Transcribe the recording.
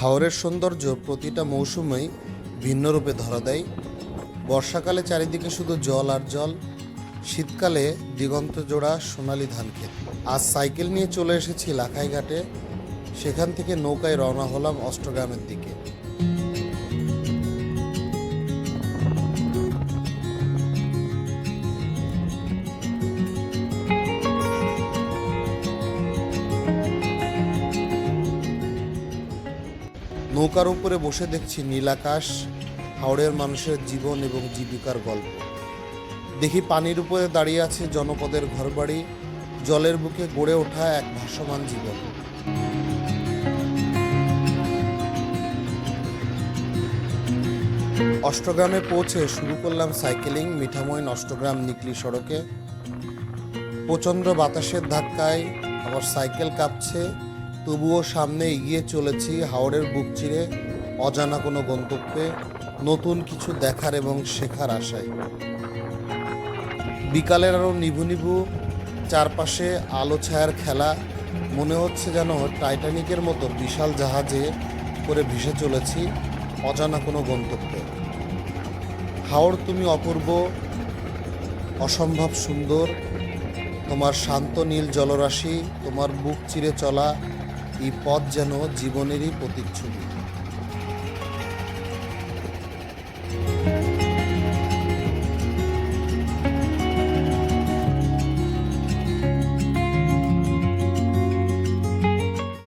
হাওরের সৌন্দর্য প্রতিটা মৌসুমেই ভিন্ন রূপে ধরা দেয়। বর্ষাকালে চারিদিকে শুধু জল আর জল, শীতকালে দিগন্ত জোড়া সোনালি ধান ক্ষেত। আজ সাইকেল নিয়ে চলে এসেছি লাখাইঘাটে, সেখান থেকে নৌকায় রওনা হলাম অষ্টগ্রামের দিকে। নৌকার উপরে বসে দেখছি নীলাকাশ হাওড়ের মানুষের জীবন এবং জীবিকার গল্প। দেখি পানির উপরে দাঁড়িয়ে আছে জনপদের ঘরবাড়ি, জলের বুকে গড়ে ওঠা এক ভাসমান জীবন। অষ্টগ্রামে পৌঁছে শুরু করলাম সাইকেলিং মিঠামইন অষ্টগ্রাম নিকলি সড়কে। প্রচণ্ড বাতাসের ধাক্কায় আমার সাইকেল কাঁপছে তবুও সামনে এগিয়ে চলেছি হাওড়ের বুক চিরে অজানা কোনো গন্তব্যে, নতুন কিছু দেখার এবং শেখার আশায়। বিকালের আরও নিভু নিভু চারপাশে আলো ছায়ার খেলা, মনে হচ্ছে যেন টাইটানিকের মতো বিশাল জাহাজে করে ভেসে চলেছি অজানা কোনো গন্তব্যে। হাওড় তুমি অপূর্ব, অসম্ভব সুন্দর, তোমার শান্ত নীল জলরাশি, তোমার বুক চিরে চলা এই পথ যেন জীবনেরই প্রতিচ্ছবি।